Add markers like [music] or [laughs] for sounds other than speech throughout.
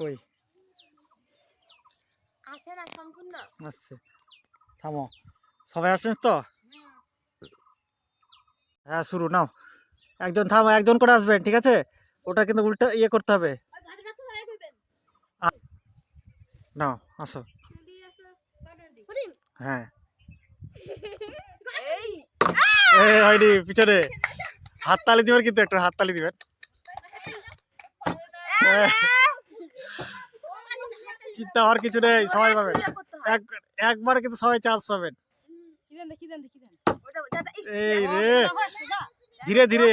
কই? আসে না সম্পূর্ণ। আসছে থামো। সবাই আসছেন তো? হ্যাঁ শুরু নাও। একজন থামো একজন করে আসবেন ঠিক আছে? ওটা কিন্তু উল্টা ইয়ে করতে হবে। নাও আসো। হ্যাঁ। হয়নি পিছনে। হাততালি দিবেন কিন্তু একটু হাততালি দিবেন। চিন্তা হওয়ার কিছু নেই সবাই পাবেন। এক একবারে কিন্তু সবাই চান্স পাবেন। এই রে। ধীরে ধীরে।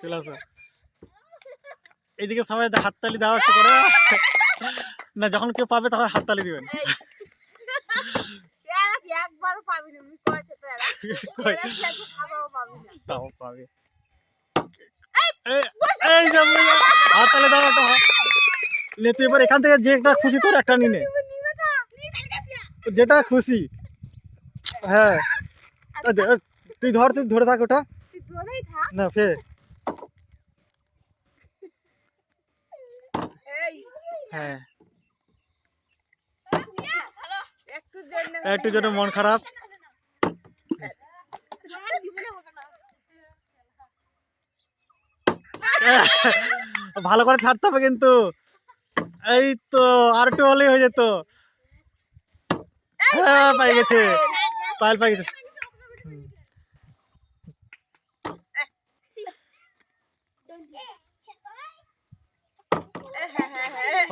চলে আসো। এইদিকে সবাই হাততালি দেওয়া করে। [laughs] না যখন কেউ পাবে তখন হাততালি দিবেন এই। এরা কি একবারও পাবি না, আমি কয়েছে তো এরা। কই? এরা কি একবার খাবারও পাবি না। তাও পাবে এই- এই যে আমি হাততালি দাও একটা। নে তুই এবার এখান থেকে যেটা খুশি তোর একটা নিনে যেটা খুশি। হ্যাঁ। এই, তুই ধর তুই ধরে থাক ওটা। না ফের। এই, হ্যাঁ। একটু জন্য মন খারাপ জীবনে হবে না। ভালো করে ছাড়তে হবে কিন্তু। এই তো আর একটু হলেই হয়ে যেত। হ্যাঁ পাই গেছে। পায়েল পাই গেছে।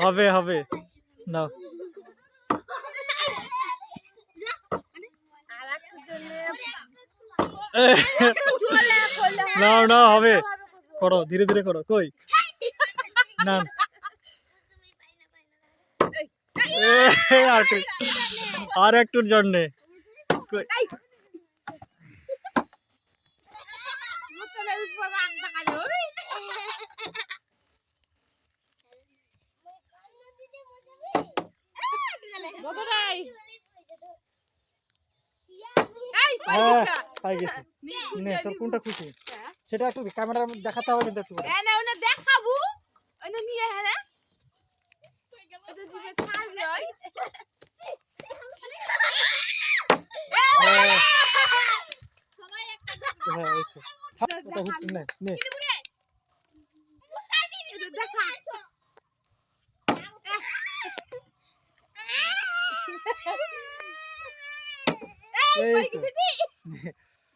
হবে হবে। নাও। নাও নাও হবে। করো ধীরে ধীরে করো কই? না আর একটু আর একটুর জন্যে। হ্যাঁ পাই গেছি। নে তোর কোনটা খুশি? সেটা একটু ক্যামেরা দেখাতে হবে কিন্তু একটু দেখাবো। নিয়ে হ্যাঁ দেখা।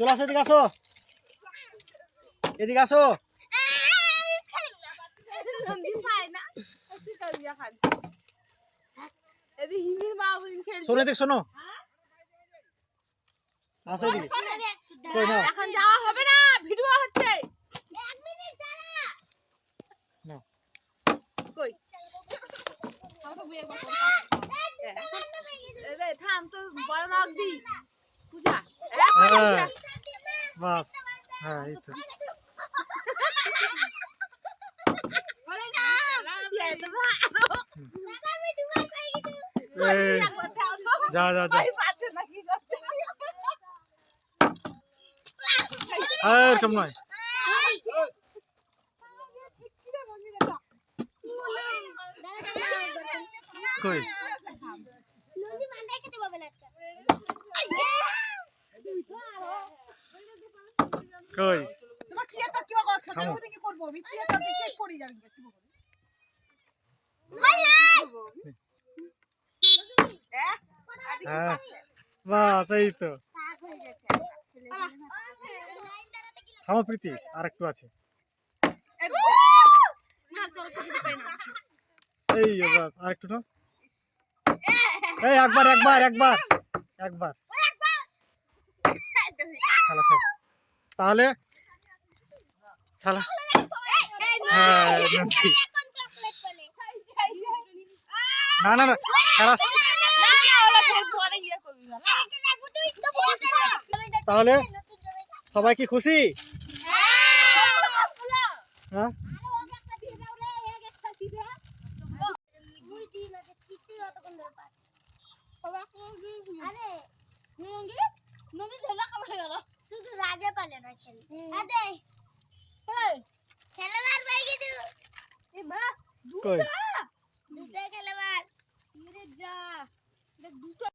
চলে আসো এদিকে আসো। এদিকে আসো। শোনো এদিকে শোনো। আসো এদিকে। এখন যাওয়া হবে না ভিডিও হচ্ছে। কই? থাম তো বড় মাগ দি। পূজা হ্যাঁ। বাস হ্যাঁ এই তো। যা যা যা। আর এরকম নয় কই? কই? থামো। হ্যাঁ? বাস এই তো। পাক হয়ে গেছে। থামো প্রীতি আর একটু আছে। না চল কিছু পাই না। এই বাস আর একটু না এই একবার একবার একবার। একবার। খেলা শেষ। তাহলে। না না না তাহলে সবাই কি খুশি? হ্যাঁ? শুধু রাজা পালে না খেলতে আদে খেলাবার বাইকে দিল কই দুটো খেলাবার যা দুটো